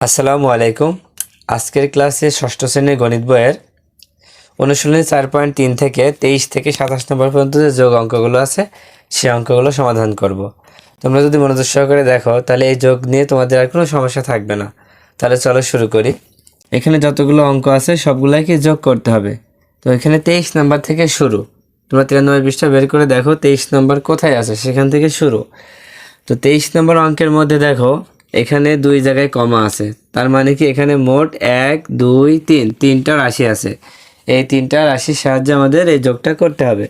আসসালামু আলাইকুম। আজকের ক্লাসে ষষ্ঠ শ্রেণির গণিত বইয়ের অনুশীলনী চার পয়েন্ট তিন থেকে তেইশ থেকে সাতাশ নম্বর পর্যন্ত যে যোগ অঙ্কগুলো আছে, সে অঙ্কগুলো সমাধান করব। তোমরা যদি মনোযোগ সহকারে দেখো, তাহলে এই যোগ নিয়ে তোমাদের আর কোনো সমস্যা থাকবে না। তাহলে চলো শুরু করি। এখানে যতগুলো অঙ্ক আছে, সবগুলোকে যোগ করতে হবে। তো এখানে তেইশ নাম্বার থেকে শুরু। তোমরা তিরানব্বই পৃষ্ঠা বের করে দেখো, তেইশ নম্বর কোথায় আছে, সেখান থেকে শুরু। তো তেইশ নম্বর অঙ্কের মধ্যে দেখো এখানে দুই জায়গায় কমা আছে। তার মানে কি এখানে মোট এক, দুই, তিন, তিনটা রাশি আছে। এই তিনটা রাশির সাহায্যে আমাদের এই যোগটা করতে হবে।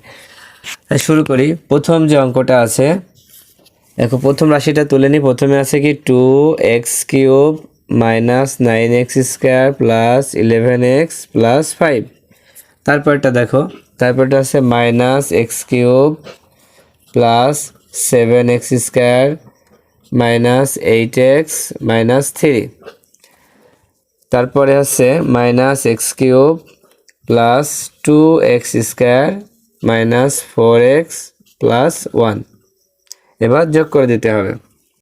শুরু করি। প্রথম যে অঙ্কটা আছে, দেখো প্রথম রাশিটা তুলে নিই। প্রথমে আছে কি two x cube minus nine x square plus eleven x plus five তারপরটা দেখো, তারপরটা আছে minus x cube plus seven x square minus eight x minus three. তারপরে আছে minus x cube plus two x square minus four x plus one. এবার যোগ করে দিতে হবে।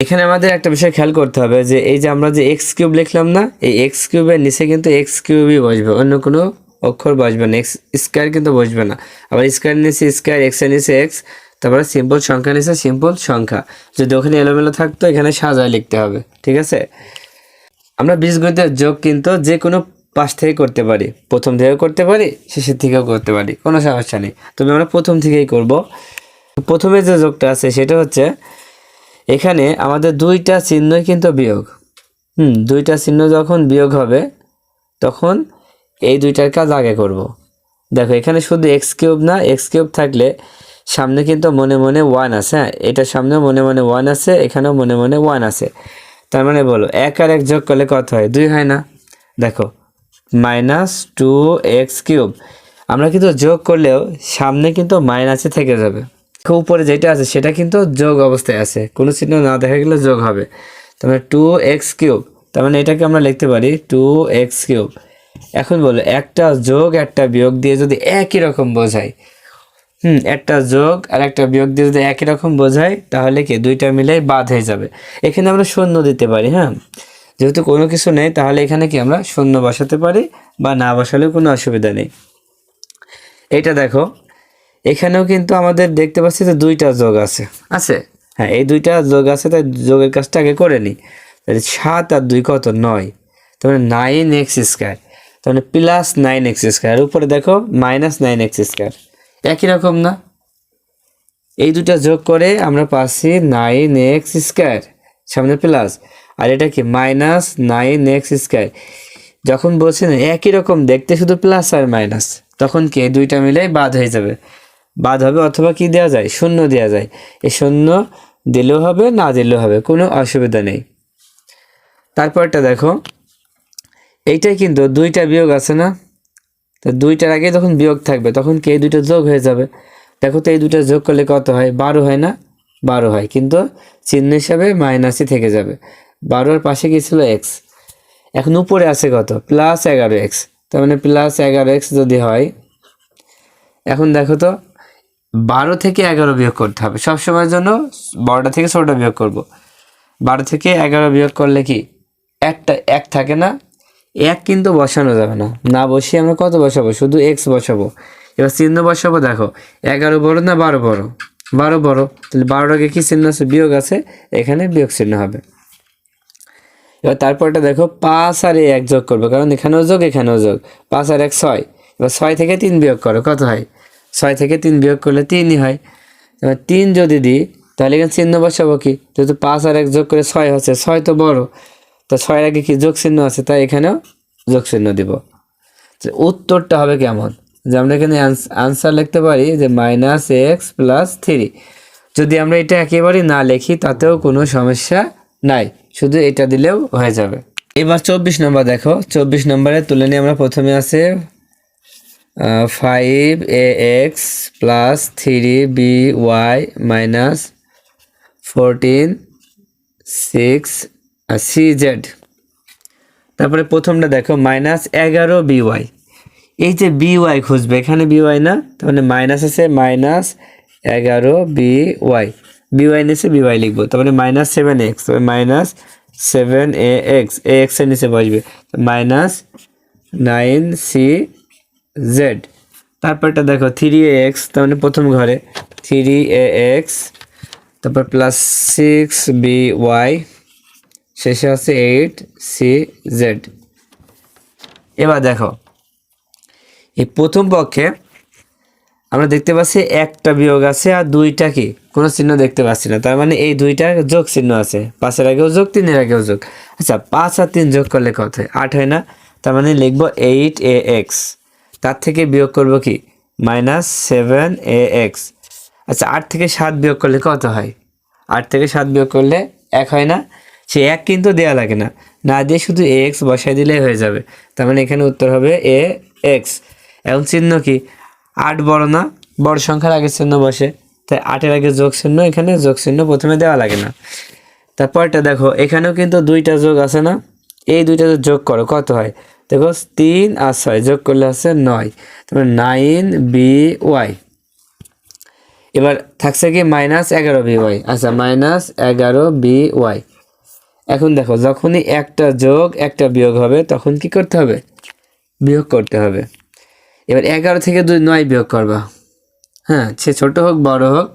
এখানে আমাদের একটা বিষয় খেয়াল করতে হবে যে এই যে আমরা যে এক্স কিউব লিখলাম না, এই এক্স কিউবের নিচে কিন্তু এক্স কিউবই বসবে, অন্য কোনো অক্ষর বসবে না, এক্স স্কোয়ার কিন্তু বসবে না। আবার স্কোয়ার নিচে স্কোয়ার এক্সের নিচে এক্স তারপরে সিম্পল সংখ্যা নিচে সিম্পল সংখ্যা। যদি ওখানে এলোমেলো থাকতো, এখানে সাজায় লিখতে হবে, ঠিক আছে? আমরা বীজগণিতের যোগ কিন্তু যে কোনো পাশ থেকে করতে পারি। প্রথম থেকেও করতে পারি, শেষের থেকেও করতে পারি, কোনো সমস্যা নেই। তবে আমরা প্রথম থেকেই করব। প্রথমে যে যোগটা আছে, সেটা হচ্ছে এখানে আমাদের দুইটা চিহ্নই কিন্তু বিয়োগ। হুম, দুইটা চিহ্ন যখন বিয়োগ হবে, তখন এই দুইটার কাজ আগে করব। দেখো, এখানে শুধু এক্স কিউব না এক্স কিউব থাকলে সামনে কিন্তু মনে মনে ওয়ান আছে হ্যাঁ? এটার সামনে মনে মনে ওয়ান আছে, এখানেও মনে মনে ওয়ান আছে। তার মানে বলো, এক আর এক যোগ করলে কত হয়? দুই হয় না। দেখো মাইনাস টু এক্স কিউব আমরা কিন্তু যোগ করলেও সামনে কিন্তু মাইনাসে থেকে যাবে। উপরে যেটা আছে, সেটা কিন্তু যোগ অবস্থায় আছে। কোনো চিহ্ন না দেখা গেলে যোগ হবে। তার মানে টু এক্স কিউব তার মানে এটাকে আমরা লিখতে পারি টু এক্স কিউব এখন বলো, একটা যোগ, একটা বিয়োগ দিয়ে যদি একই রকম বোঝায় হুম, একটা যোগ আর একটা বিয়োগ দিয়ে যদি একই রকম বোঝায় তাহলে কি দুইটা মিলে বাদ হয়ে যাবে। এখানে আমরা শূন্য দিতে পারি হ্যাঁ? যেহেতু কোনো কিছু নেই, তাহলে এখানে কি আমরা শূন্য বসাতে পারি বা না বসালেও কোনো অসুবিধা নেই। এটা দেখো, এখানেও কিন্তু আমাদের দেখতে পাচ্ছি যে দুইটা যোগ আছে। আছে? হ্যাঁ এই দুইটা যোগ আছে, তাই যোগের কাজটা আগে করে নিই। তাহলে সাত আর দুই কত? নয়। তার মানে নাইন এক্স স্কোয়ার। তার মানে প্লাস নাইন এক্স স্কোয়ার। উপরে দেখো, মাইনাস নাইন এক্স স্কোয়ার। একই রকম না? এই দুটা যোগ করে আমরা পাচ্ছি নাইন এক্স স্কোয়ার সামনে প্লাস আর এটা কি মাইনাস নাইন এক্স স্কোয়ার যখন বলছি না, একই রকম, দেখতে শুধু প্লাস আর মাইনাস তখন কি দুইটা মিলে বাদ হয়ে যাবে? বাদ হবে অথবা কি দেওয়া যায়? শূন্য দেওয়া যায়। এই শূন্য দিলেও হবে, না দিলেও হবে, কোনো অসুবিধা নেই। তারপরটা দেখো, এইটাই কিন্তু দুইটা বিয়োগ আছে না? তো দুইটার আগে যখন বিয়োগ থাকবে, তখন কি এই দুইটা যোগ হয়ে যাবে? দেখো তো এই দুইটা যোগ করলে কত হয়? বারো হয় না? বারো হয়। কিন্তু চিহ্ন হিসাবে মাইনাসই থেকে যাবে। বারোর পাশে কি ছিল? এক্স এখন উপরে আছে কত? প্লাস এগারো এক্স তার মানে প্লাস এগারো এক্স যদি হয়, এখন দেখো তো বারো থেকে এগারো বিয়োগ করতে হবে। সব সময়ের জন্য বারোটা থেকে ষোলোটা বিয়োগ করব। বারো থেকে এগারো বিয়োগ করলে কি? একটা, এক থাকে না? এক কিন্তু বসানো যাবে না। না বসিয়ে আমরা কত বসাবো? শুধু এক্স বসাবো। এবার চিহ্ন বসাবো, দেখো। এগারো বড় না বারো বড়? বারো বড়। তাহলে আগে কি চিহ্ন আছে? বিয়োগ আছে। এখানে বিয়োগ চিহ্ন হবে। এবার তারপরটা দেখো, পাঁচ আর এক যোগ করবে, কারণ এখানেও যোগ এখানেও যোগ। পাঁচ আর এক ছয়। এবার ছয় থেকে তিন বিয়োগ করো, কত হয়? ছয় থেকে তিন বিয়োগ করলে তিনই হয়। এবার তিন যদি দিই, তাহলে এখানে চিহ্ন বসাবো কি? যেহেতু পাঁচ আর এক যোগ করে ছয় হচ্ছে, ছয় তো বড়। তো ছয়ের আগে কি যোগ চিহ্ন আছে? তাই এখানেও যোগ চিহ্ন দিব। তো উত্তরটা হবে কেমন? যে আমরা এখানে আনসার লিখতে পারি যে মাইনাস এক্স প্লাস থ্রি যদি আমরা এটা একেবারে না লিখি, তাতেও কোনো সমস্যা নাই। শুধু এটা দিলেও হয়ে যাবে। এবার চব্বিশ নম্বর দেখো। চব্বিশ নম্বরে তুলে নিয়ে আমরা প্রথমে আছে five a x plus three b y minus fourteen six c z তারপরে প্রথমটা দেখো মাইনাস এগারো বিওয়াই এই যে বিওয়াই খুঁজবে, এখানে বিওয়াই না? মানে মাইনাস আছে মাইনাস এগারো বি ওয়াই বিওয়াই নিচে বিওয়াই লিখব তারপরে minus seven x minus seven a x a এক্সের নিচে বসবে মাইনাস নাইন সি জেড তারপরটা দেখো থ্রি এ এক্স তার মানে প্রথম ঘরে থ্রি এ এক্স তারপর প্লাস সিক্স বি ওয়াই শেষে আছে এইট সি জেড এবার দেখো, এই প্রথম পক্ষে আমরা দেখতে পাচ্ছি একটা বিয়োগ আছে আর দুইটা কি? কোনো চিহ্ন দেখতে পাচ্ছি না। তার মানে এই দুইটা যোগ চিহ্ন আছে। পাঁচের আগেও যোগ, তিনের আগেও যোগ। আচ্ছা পাঁচ আর তিন যোগ করলে কত হয়? আট হয় না। তার মানে লিখব এইট এ এক্স তার থেকে বিয়োগ করব কি? মাইনাস সেভেন এ এক্স আচ্ছা আট থেকে সাত বিয়োগ করলে কত হয়? আট থেকে সাত বিয়োগ করলে এক হয় না। সে এক কিন্তু দেওয়া লাগে না। না দিয়ে শুধু এ এক্স বসাই দিলেই হয়ে যাবে। তার মানে এখানে উত্তর হবে এ এক্স এখন চিহ্ন কি? আট বড় না? বড় সংখ্যার আগে চিহ্ন বসে। তাই আটের আগে যোগ চিহ্ন, এখানে যোগ চিহ্ন প্রথমে দেওয়া লাগে না। তারপরটা দেখো, এখানেও কিন্তু দুইটা যোগ আছে না? এই দুইটা যোগ করো, কত হয়? দেখো, তিন আর ছয় যোগ করলে আছে নয়। তারপরে নাইন বি ওয়াই। এবার থাকছে কি মাইনাস এগারো বি ওয়াই? আচ্ছা মাইনাস এগারো বি ওয়াই। এখন দেখো, যখনই একটা যোগ, একটা বিয়োগ হবে, তখন কি করতে হবে? বিয়োগ করতে হবে। এবার এগারো থেকে দুই, নয় বিয়োগ করবা। হ্যাঁ সে ছোট হোক, বড় হোক,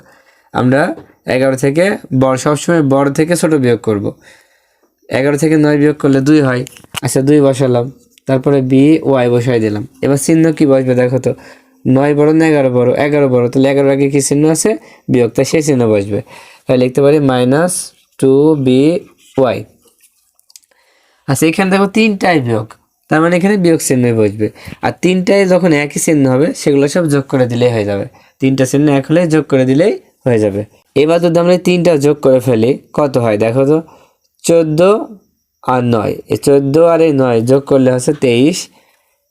আমরা এগারো থেকে বড়, সবসময় বড় থেকে ছোট বিয়োগ করব। এগারো থেকে নয় বিয়োগ করলে দুই হয়। আচ্ছা দুই বসালাম। তারপরে বি, ওয়াই বসাই দিলাম। এবার চিহ্ন কি বসবে দেখো তো? নয় বড় না এগারো বড়? এগারো বড়। তাহলে এগারো আগে কি চিহ্ন আছে? বিয়োগ। তাই সেই চিহ্ন বসবে। তাহলে লিখতে পারি মাইনাস টু বি ওয়াই। আচ্ছা এখানে দেখো তিনটাই বিয়োগ। তার মানে এখানে বিয়োগ চিহ্ন বসবে। আর তিনটায় যখন একই চিহ্ন হবে, সেগুলো সব যোগ করে দিলেই হয়ে যাবে। তিনটা চিহ্ন এক হলে যোগ করে দিলেই হয়ে যাবে। এবার যদি আমরা তিনটা যোগ করে ফেলি, কত হয়? দেখো তো, চোদ্দ আর নয়। এই চোদ্দ আর এই নয় যোগ করলে হচ্ছে তেইশ।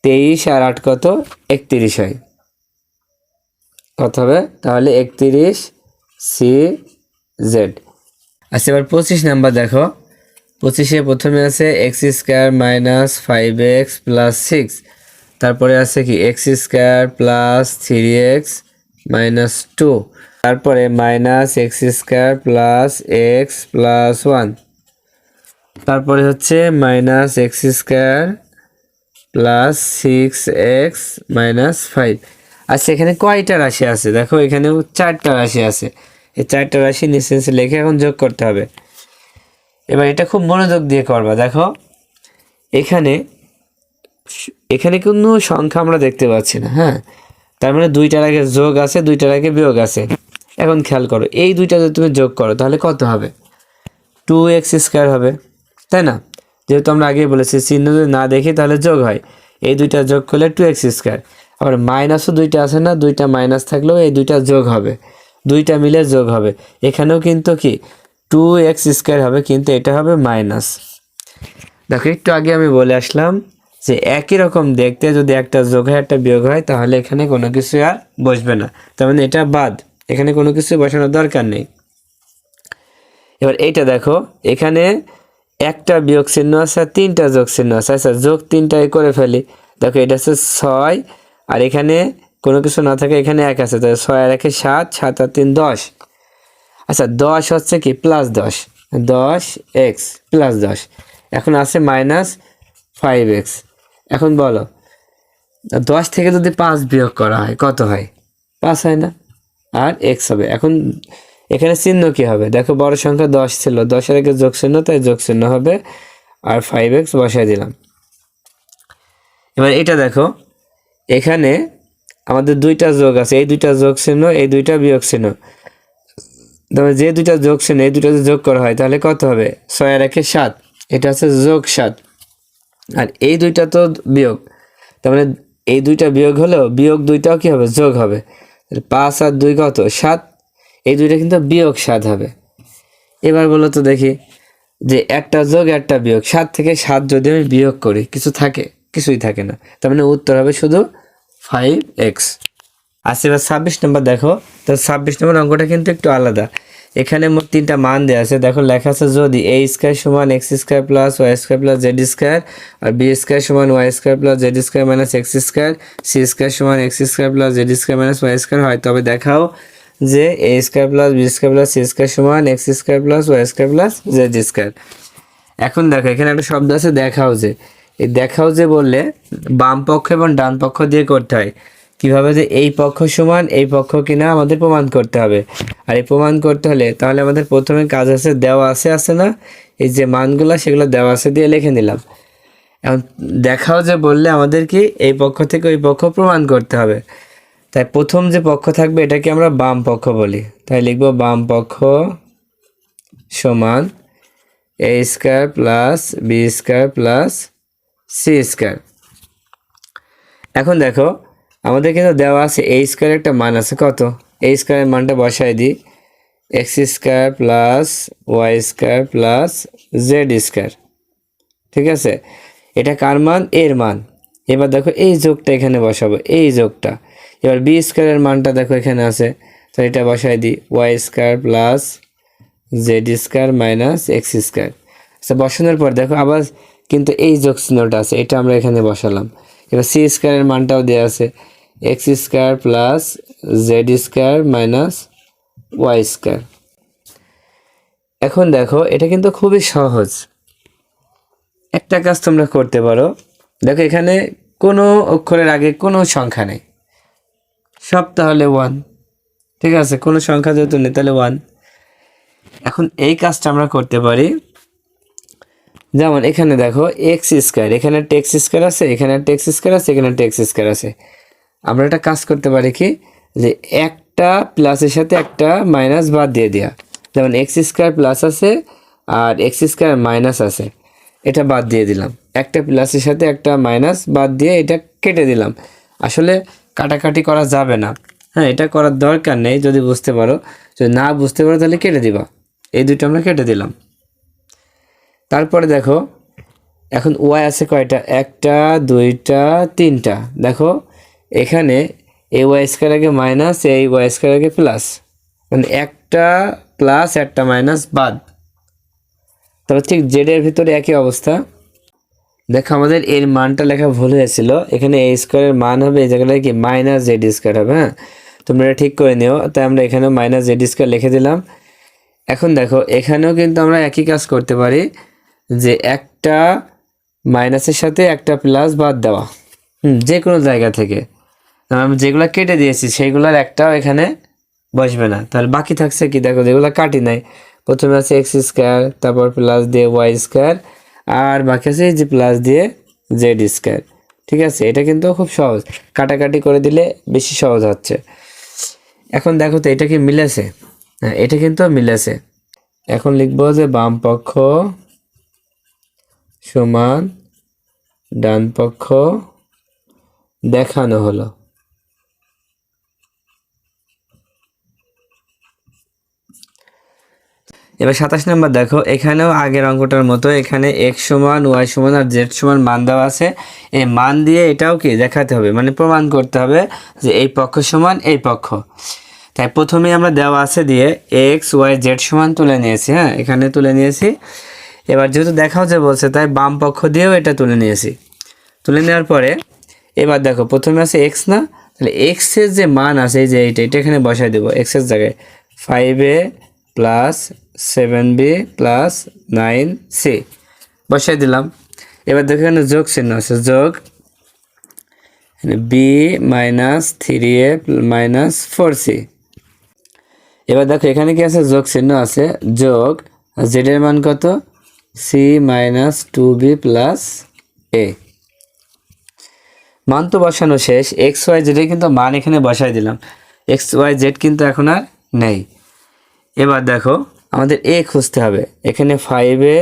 তেইশ আর আট কত? একত্রিশ হয়। কত হবে? তাহলে একত্রিশ সি জেড। আচ্ছা এবার পঁচিশ নাম্বার দেখো। পঁচিশে প্রথমে আছে x square minus five x plus six. তারপরে আছে কি? X square plus three x minus two. তারপরে minus x square plus x plus one. তারপরে হচ্ছে minus x square plus six x minus five. আচ্ছা এখানে কয়টা রাশি আছে? দেখো, এখানেও চারটা রাশি আছে। এই চারটা রাশি নিচে নিচে লিখে এখন যোগ করতে হবে। এবার এটা খুব মনোযোগ দিয়ে করবা, দেখো। এখানে এখানে কোনো সংখ্যা আমরা দেখতে পাচ্ছি না হ্যাঁ? তার মানে দুইটার আগে যোগ আছে, দুইটার আগে বিয়োগ আছে। এখন খেয়াল করো, এই দুইটা যদি তুমি যোগ করো, তাহলে কত হবে? টু এক্স স্কোয়ার হবে, তাই না? যেহেতু আমরা আগেই বলেছি, চিহ্ন যদি না দেখি, তাহলে যোগ হয়। এই দুইটা যোগ করলে টু এক্স স্কোয়ার আবার মাইনাসও দুইটা আছে না, দুইটা মাইনাস থাকলেও এই দুইটা যোগ হবে। দুইটা মিলে যোগ হবে। এখানেও কিন্তু কি? টু এক্স স্কোয়ার হবে, কিন্তু এটা হবে মাইনাস দেখো, একটু আগে আমি বলে আসলাম যে একই রকম দেখতে যদি একটা যোগ হয় একটা বিয়োগ হয়, তাহলে এখানে কোনো কিছু আর বসবে না। তার মানে এটা বাদ। এখানে কোনো কিছু বসানোর দরকার নেই। এবার এইটা দেখো, এখানে একটা বিয়োগ চিহ্ন আছে আর তিনটা যোগ চিহ্ন আছে। আচ্ছা যোগ তিনটাই করে ফেলি। দেখো, এটা হচ্ছে ছয়, আর এখানে কোনো কিছু না থাকে, এখানে এক আছে, তাহলে ছয় আর একে সাত সাত আর তিন দশ। আচ্ছা দশ হচ্ছে কি? প্লাস দশ। দশ এক্স প্লাস দশ। এখন আছে মাইনাস ফাইভ এক্স এখন বলো, দশ থেকে যদি পাঁচ বিয়োগ করা হয়, কত হয়? পাঁচ হয় না। আর এক্স হবে। এখন এখানে চিহ্ন কি হবে? দেখো, বড় সংখ্যা দশ ছিল। দশের আগে যোগ চিহ্ন, তাই যোগ চিহ্ন হবে। আর ফাইভ এক্স বসাই দিলাম। এবার এটা দেখো, এখানে আমাদের দুইটা যোগ আছে, এই দুইটা যোগ চিহ্ন, এই দুইটা বিয়োগ চিহ্ন। তবে যে দুইটা যোগ চিহ্ন, এই দুইটা যোগ করা হয়, তাহলে কত হবে? ছয় আর একে সাত, এটা হচ্ছে যোগ সাত। আর এই দুইটা তো বিয়োগ। তার মানে এই দুইটা বিয়োগ হলেও বিয়োগ দুইটাও কী হবে? যোগ হবে। পাঁচ আর দুই কত? সাত। এই দুইটা কিন্তু বিয়োগ সাত হবে। এবার বলো তো দেখি যে একটা যোগ, একটা বিয়োগ। সাত থেকে সাত যদি আমি বিয়োগ করি, কিছু থাকে? কিছুই থাকে না। তার মানে উত্তর হবে শুধু ফাইভ এক্স আচ্ছা এবার ছাব্বিশ নম্বর দেখো। তো ছাব্বিশ নম্বর অঙ্কটা কিন্তু একটু আলাদা। এখানে মোট তিনটা মান দেওয়া আছে। দেখো, লেখা আছে যদি এ স্কোয়ার সমান x square plus y square plus z square আর বি স্কোয়ার সমান y square plus z square minus x square c square সমান x square plus z square minus y square হয়। তবে দেখাও যে a square plus b square plus c square সমান x square plus y square plus z square এখন দেখো, এখানে একটা শব্দ আছে, দেখাও যে। দেখাও যে বললে, বাম পক্ষ এবং ডান পক্ষ দিয়ে করতে হয়। কীভাবে যে এই পক্ষ সমান, এই পক্ষ কিনা আমাদের প্রমাণ করতে হবে। আর এই প্রমাণ করতে হলে তাহলে আমাদের প্রথমে কাজ আছে, দেওয়া আছে আছে না? এই যে মানগুলো, সেগুলো দেওয়া আছে দিয়ে লিখে নিলাম। এখন দেখাও যে বললে আমাদের কি এই পক্ষ থেকে ওই পক্ষ প্রমাণ করতে হবে। তাই প্রথম যে পক্ষ থাকবে, এটাকে আমরা বাম পক্ষ বলি। তাই লিখব বাম পক্ষ সমান a square plus b square plus c square. এখন দেখো, আমাদের কিন্তু দেওয়া আছে এ স্কোয়ার একটা মান আছে, কত? এ স্কোয়ারের মানটা বসাই দিই। X square plus y square plus z square. ঠিক আছে? এটা কার মান? এর মান। এবার দেখো, এই যোগটা এখানে বসাবো, এই যোগটা। এবার বি স্কোয়ারের মানটা দেখো এখানে আছে। তো এটা বসাই দিই, y square plus z square minus x square. আচ্ছা বসানোর পর দেখো, আবার কিন্তু এই যোগ চিহ্নটা আছে, এটা আমরা এখানে বসালাম। এবার সি স্কোয়ারের মানটাও দেওয়া আছে x square plus z square minus y square এখন দেখো, এটা কিন্তু খুবই সহজ। একটা কাজ তোমরা করতে পারো। দেখো এখানে কোনো অক্ষরের আগে কোনো সংখ্যা নেই। সব তাহলে ওয়ান ঠিক আছে? কোনো সংখ্যা যেহেতু নেই, তাহলে ওয়ান এখন এই কাজটা আমরা করতে পারি। যেমন এখানে দেখো এক্স স্কোয়ার এখানে টেক্স স্কোয়ার আছে, এখানে টেক্স স্কোয়ার আছে, এখানে টেক্স স্কোয়ার আছে। আমরা একটা কাজ করতে পারি কি? যে একটা প্লাসের সাথে একটা মাইনাস বাদ দিয়ে দেওয়া যেমন এক্স স্কোয়ার প্লাস আছে আর এক্স স্কোয়ার মাইনাস আছে। এটা বাদ দিয়ে দিলাম। একটা প্লাসের সাথে একটা মাইনাস বাদ দিয়ে এটা কেটে দিলাম। আসলে কাটাকাটি করা যাবে না। হ্যাঁ এটা করার দরকার নেই, যদি বুঝতে পারো। যদি না বুঝতে পারো, তাহলে কেটে দিবা। এই দুটো আমরা কেটে দিলাম। তারপরে দেখো, এখন ওয়াই আছে কয়টা? একটা, দুইটা, তিনটা। দেখো, এখানে এ ওয়াই স্কোয়ার আগে মাইনাস এই ওয়াই স্কোয়ার আগে প্লাস মানে একটা প্লাস একটা মাইনাস বাদ। তবে ঠিক জেডের ভিতরে একই অবস্থা। দেখো, আমাদের এর মানটা লেখা ভুল হয়েছিল। এখানে এ স্কোয়ারের মান হবে, এই জায়গাটায় কি মাইনাস জেড স্কোয়ার হবে হ্যাঁ? তোমরা এটা ঠিক করে নিও। তাই আমরা এখানেও মাইনাস জেড স্কোয়ার লিখে দিলাম। এখন দেখো, এখানেও কিন্তু আমরা একই কাজ করতে পারি। যে একটা মাইনাসের সাথে একটা প্লাস বাদ দেওয়া। হুম, যে কোনো জায়গা থেকে। আমি যেগুলো কেটে দিয়েছি, সেইগুলোর একটাও এখানে বসবে না। তাহলে বাকি থাকছে কি? দেখো, যেগুলো কাটি নাই। প্রথমে আছে এক্স স্কোয়ার তারপর প্লাস দিয়ে ওয়াই স্কোয়ার আর বাকি আছে যে প্লাস দিয়ে জেড স্কোয়ার ঠিক আছে? এটা কিন্তু খুব সহজ। কাটাকাটি করে দিলে বেশি সহজ হচ্ছে। এখন দেখো তো, এটা কি মিলেছে? হ্যাঁ এটা কিন্তু মিলেছে। এখন লিখব যে বাম পক্ষ সমান ডান পক্ষ দেখানো হলো। এবার সাতাশ নম্বর দেখো, এখানেও আগের অঙ্কটার মতো এখানে এক্স সমান ওয়াই সমান আর জেড সমান মান দেওয়া আছে। এই মান দিয়ে এটাও কি দেখাতে হবে মানে প্রমাণ করতে হবে যে এই পক্ষ সমান এই পক্ষ। তাই প্রথমে আমরা দেওয়া আছে দিয়ে এক্স ওয়াই জেড সমান তুলে নিয়েছি হ্যাঁ? এখানে তুলে নিয়েছি। এবার যেহেতু দেখাও যে বলছে, তাই বাম পক্ষ দিয়েও এটা তুলে নিয়েছি। তুলে নেওয়ার পরে, এবার দেখো, প্রথমে আছে এক্স না? তাহলে এক্সের যে মান আছে, এই যে এইটা, এটা এখানে বসাই দেবো এক্সের জায়গায়। Five a plus seven b plus nine c বসাই দিলাম। এবার দেখো এখানে যোগ চিহ্ন আছে, যোগ b minus three a minus four c এবার দেখো, এখানে কি আছে? যোগ চিহ্ন আছে, যোগ জেডের মান কত? C minus two b plus a মান তো বসানো শেষ। এক্স ওয়াই জেডে কিন্তু মান এখানে বসাই দিলাম। এক্স ওয়াই জেড কিন্তু এখন আর নেই। এবার দেখো, আমাদের এ খুঁজতে হবে। এখানে ফাইভ এ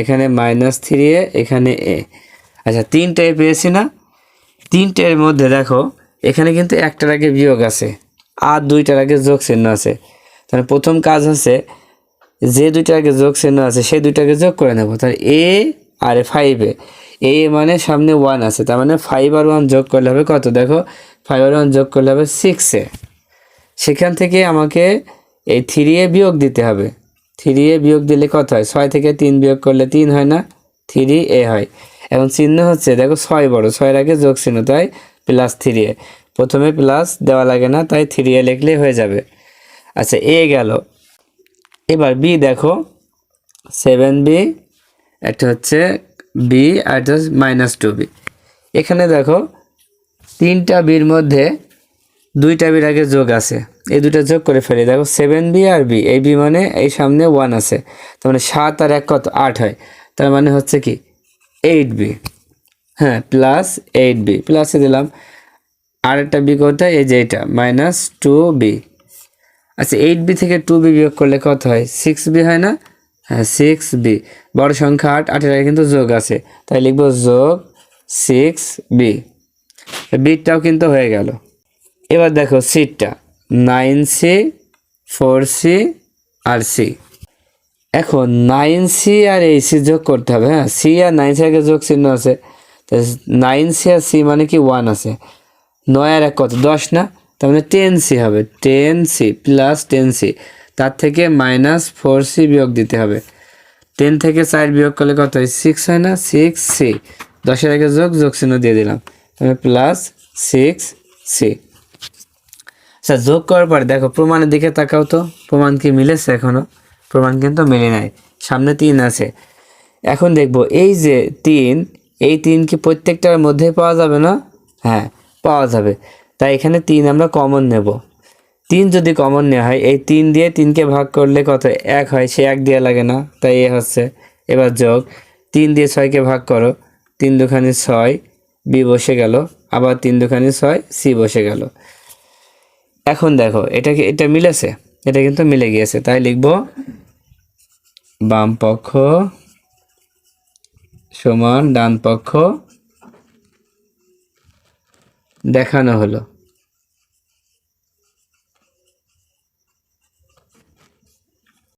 এখানে মাইনাস থ্রি এ এখানে এ আচ্ছা তিনটে পেয়েছি না? তিনটের মধ্যে দেখো, এখানে কিন্তু একটার আগে বিয়োগ আছে। আর দুইটার আগে যোগ চিহ্ন আছে। তাহলে প্রথম কাজ হচ্ছে যে দুইটার আগে যোগ চিহ্ন আছে, সেই দুইটাকে যোগ করে নেব। তাহলে এ আর ফাইভে এ। মানে সামনে ওয়ান আছে, তার মানে ফাইভ আর ওয়ান যোগ করলে হবে কত? দেখো ফাইভ আর ওয়ান যোগ করলে হবে সিক্সে সেখান থেকে আমাকে এই থ্রি এ বিয়োগ দিতে হবে। থ্রি এ বিয়োগ দিলে কত হয়? ছয় থেকে তিন বিয়োগ করলে তিন হয় না থ্রি এ হয়। এখন চিহ্ন হচ্ছে, দেখো ছয় বড়, ছয়ের আগে যোগ চিহ্ন, তাই প্লাস থ্রি এ। প্রথমে প্লাস দেওয়া লাগে না, তাই থ্রি এ লিখলেই হয়ে যাবে। আচ্ছা এ গেল। এবার বি দেখো সেভেন বি একটা হচ্ছে বি আর একটা মাইনাস টু বি এখানে দেখো, তিনটা বির মধ্যে দুইটা বির আগে যোগ আছে। এই দুটো যোগ করে ফেলি। দেখো সেভেন বি আর বি এই বি মানে এই সামনে ওয়ান আছে। তার মানে সাত আর এক কত? আট হয়। তার মানে হচ্ছে কি এইট বি হ্যাঁ প্লাস এইট বি প্লাসে দিলাম, আর একটা বি কোথায় এই যে এটা মাইনাস টু বি আচ্ছা এইট বি থেকে টু বি বিয়োগ করলে কত হয়? সিক্স বি হয় না? হ্যাঁ সিক্স বি বড় সংখ্যা আট, আটের আগে কিন্তু যোগ আছে। তাই লিখব যোগ সিক্স বি বিটটাও কিন্তু হয়ে গেল। এবার দেখো সিটটা নাইন সি ফোর সি আর সি এখন নাইন সি আর এই সি যোগ করতে হবে হ্যাঁ? সি আর নাইন সি আগে যোগ চিহ্ন আছে। নাইন সি আর সি মানে কি? ওয়ান আছে। নয় আর এক কত? দশ না? তার মানে টেন সি হবে ten c plus ten c তার থেকে মাইনাস ফোর সি বিয়োগ দিতে হবে। টেন থেকে চার বিয়োগ করলে কত হয়? সিক্স হয় না? সিক্স সি দশের আগে যোগ যোগ চিহ্ন দিয়ে দিলাম। তাহলে প্লাস সিক্স সি আচ্ছা যোগ করার পরে দেখো, প্রমাণের দিকে তাকাও তো, প্রমাণ কি মিলেছে এখনও? প্রমাণ কিন্তু মিলে নাই, সামনে তিন আছে। এখন দেখব, এই যে তিন, এই তিন কি প্রত্যেকটার মধ্যে পাওয়া যাবে না? হ্যাঁ পাওয়া যাবে। তাই এখানে তিন আমরা কমন নেব। তিন যদি কমন নেওয়া হয়, এই তিন দিয়ে তিনকে ভাগ করলে কত? এক হয়, সে এক দেওয়া লাগে না, তাই এ হচ্ছে। এবার যোগ, তিন দিয়ে ছয়কে ভাগ করো, তিন দুখানি ছয়, বি বসে গেল, আবার তিন দুখানি ছয়, সি বসে গেল। এখন দেখো, এটা কি এটা মিলেছে? এটা কিন্তু মিলে গিয়েছে। তাই লিখব, বাম পক্ষ সমান ডান পক্ষ দেখানো হলো।